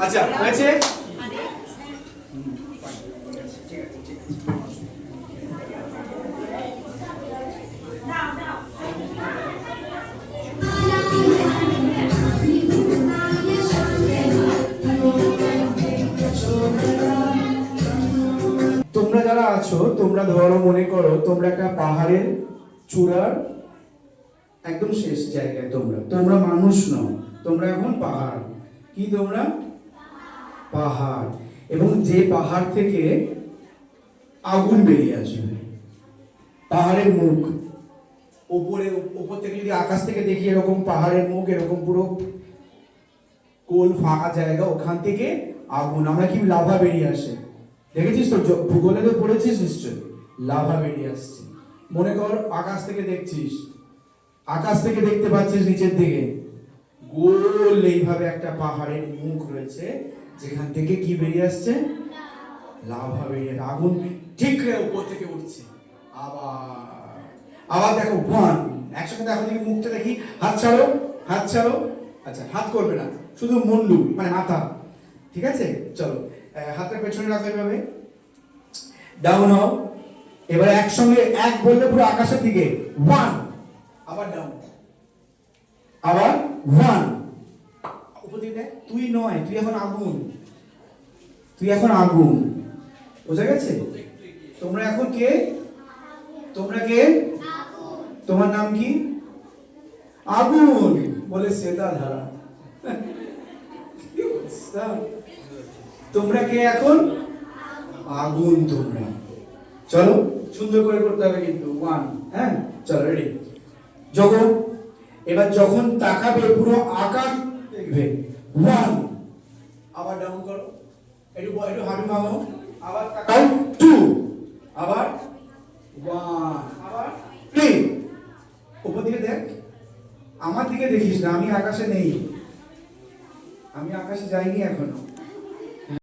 আচ্ছা তোমরা যারা আছো তোমরা ধরো মনে করো তোমরা একটা পাহাড়ের চূড়ার একদম শেষ জায়গায় তোমরা। তোমরা মানুষ নও, তোমরা এখন পাহাড়। কি তোমরা? পাহাড়। এবং যে পাহাড় থেকে আগুন বেরিয়ে আসবে, পাহাড়ের মুখ। ওপরে, ওপর থেকে যদি আকাশ থেকে দেখি এরকম পাহাড়ের মুখ, এরকম পুরো কোল ফাঁকা জায়গা, ওখান থেকে আগুন। আমরা কি লাভা বেরিয়ে আসে? দেখেছিস তো ভূগোলে তো পড়েছিস নিশ্চয় লাভা বেরিয়ে আসছে। মনে কর, আকাশ থেকে দেখছিস আকাশ থেকে দেখতে পাচ্ছিস নিচের দিকে। গোল এইভাবে একটা পাহাড়ের মুখ রয়েছে, যেখান থেকে কি বেরিয়ে আসছে? লাভা বেরিয়ে আগুন ঠিক উপর থেকে উঠছে। আবার আবার দেখো ওয়ান একসঙ্গে দেখো দেখি মুখটা দেখি। হাত ছাড়ো হাত ছাড়ো। আচ্ছা হাত করবে না। শুধু মুন্ডু মানে মাথা। ঠিক আছে? চলো। হাতটা পেছনে রাখো এভাবে ডাউন হও। এবার একসঙ্গে এক বললে পুরো আকাশের দিকে। ওয়ান আবার ডাউন আবার ওয়ান উপর দিকে দেখ, তুই নয় তুই এখন আগুন। তুই এখন আগুন। বোঝা গেছে? তোমরা এখন কে? তোমরা কে? তোমার নাম কি? আগুন বলে শ্বেতা ধারা তোমরা কে এখন? আগুন তোমরা। চলো সুন্দর করে করতে হবে কিন্তু। ওয়ান হ্যাঁ? চলো রেডি যখন এবার যখন তাকাবে পুরো আকাশ দেখবে। ওয়ান আবার ডাউন করো। একটু একটু হাঁটু ভাঙো। আবার তাকাও। টু আবার ওয়ান আবার থ্রি উপর দিকে দেখ। আমার দিকে দেখিস না, আমি আকাশে নেই। আমি আকাশে যাইনি এখনও।